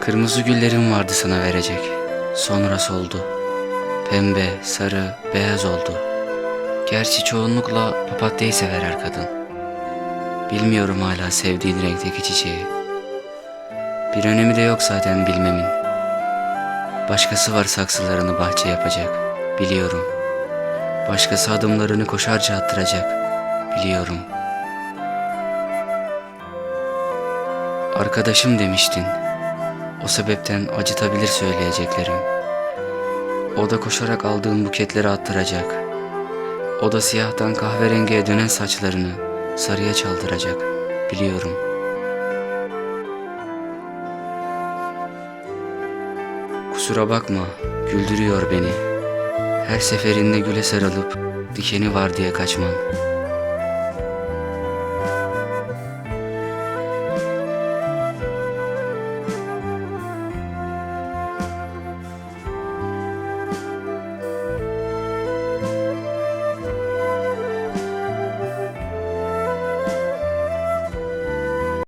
Kırmızı güllerim vardı sana verecek. Sonra soldu. Pembe, sarı, beyaz oldu. Gerçi çoğunlukla papatyayı sever kadın. Bilmiyorum hala sevdiğin renkteki çiçeği. Bir önemi de yok zaten bilmemin. Başkası var saksılarını bahçe yapacak. Biliyorum. Başkası adımlarını koşarca attıracak. Biliyorum. Arkadaşım demiştin. O sebepten acıtabilir söyleyeceklerim. O da koşarak aldığın buketleri attıracak. O da siyahtan kahverengiye dönen saçlarını sarıya çaldıracak. Biliyorum. Kusura bakma, güldürüyor beni. Her seferinde güle sarılıp dikeni var diye kaçman.